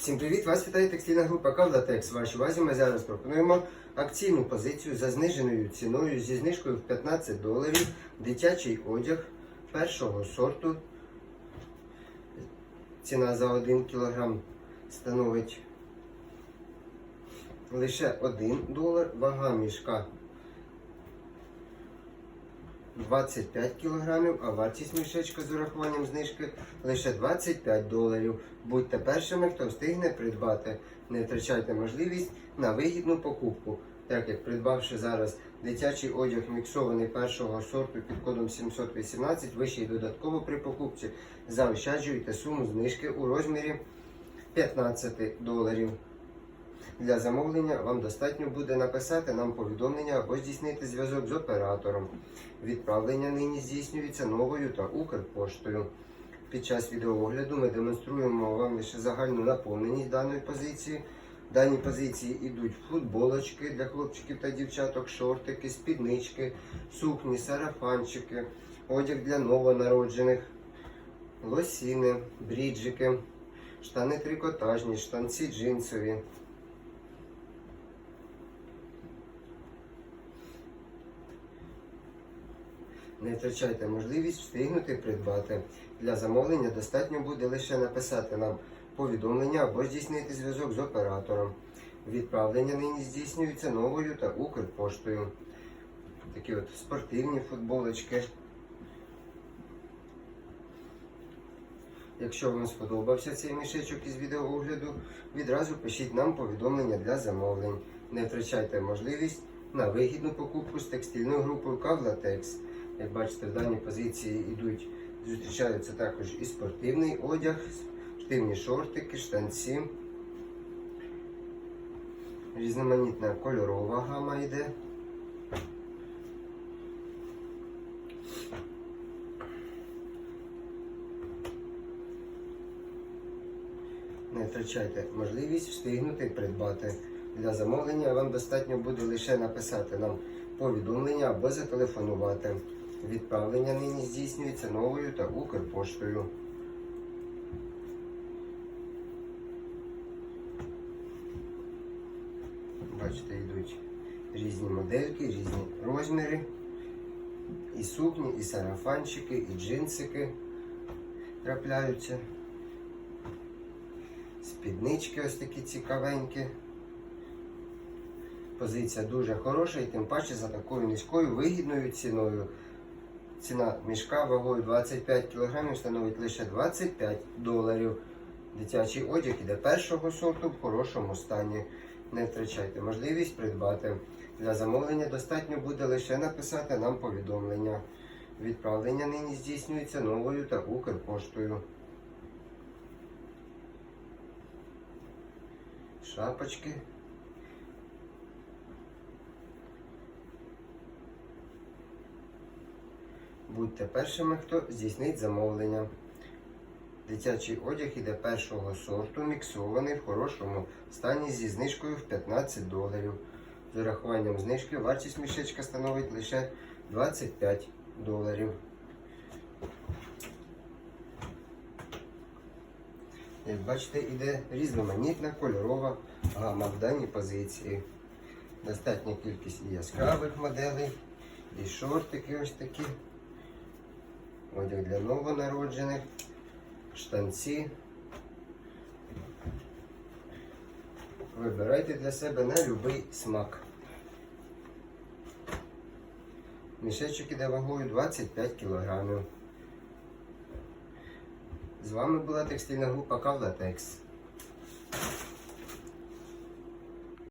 Всім привіт! Вас вітає текстильна група Кавлатекс. Вашій увазі ми зараз пропонуємо акційну позицію за зниженою ціною зі знижкою в 15 доларів. Дитячий одяг першого сорту. Ціна за 1 кг становить лише 1 долар. Вага мішка 25 кг, а вартість мішечка з урахуванням знижки лише 25 доларів. Будьте першими, хто встигне придбати. Не втрачайте можливість на вигідну покупку. Так як придбавши зараз дитячий одяг міксований першого сорту під кодом 718, ви ще й додатково при покупці заощаджуєте суму знижки у розмірі 15 доларів. Для замовлення вам достатньо буде написати нам повідомлення або здійснити зв'язок з оператором. Відправлення нині здійснюється новою та Укрпоштою. Під час відеоогляду ми демонструємо вам лише загальну наповненість даної позиції. В даній позиції йдуть футболочки для хлопчиків та дівчаток, шортики, спіднички, сукні, сарафанчики, одяг для новонароджених, лосіни, бріджики, штани трикотажні, штанці джинсові. Не втрачайте можливість встигнути придбати. Для замовлення достатньо буде лише написати нам повідомлення або здійснити зв'язок з оператором. Відправлення нині здійснюється новою та Укрпоштою. Такі от спортивні футболочки. Якщо вам сподобався цей мішечок із відеоогляду, відразу пишіть нам повідомлення для замовлень. Не втрачайте можливість на вигідну покупку з текстильною групою Кавлатекс. Як бачите, в даній позиції йдуть, зустрічаються також і спортивний одяг, спортивні шортики, штанці. Різноманітна кольорова гама йде. Не втрачайте можливість встигнути придбати. Для замовлення вам достатньо буде лише написати нам повідомлення або зателефонувати. Відправлення нині здійснюється новою та Укрпоштою. Бачите, йдуть різні модельки, різні розміри. І сукні, і сарафанчики, і джинсики трапляються. Спіднички ось такі цікавенькі. Позиція дуже хороша і тим паче за такою низькою вигідною ціною. Ціна мішка вагою 25 кг становить лише 25 доларів. Дитячий одяг іде першого сорту в хорошому стані. Не втрачайте можливість придбати. Для замовлення достатньо буде лише написати нам повідомлення. Відправлення нині здійснюється новою та Укрпоштою. Шапочки. Будьте першими, хто здійснить замовлення. Дитячий одяг іде першого сорту, міксований в хорошому стані зі знижкою в 15 доларів. З урахуванням знижки вартість мішечка становить лише 25 доларів. Як бачите, іде різноманітна кольорова гама в даній позиції. Достатня кількість і яскравих моделей, і шортики ось такі. Одяг для новонароджених, штанці. Вибирайте для себе на будь-який смак. Мішечок іде вагою 25 кг. З вами була текстильна група Кавлатекс.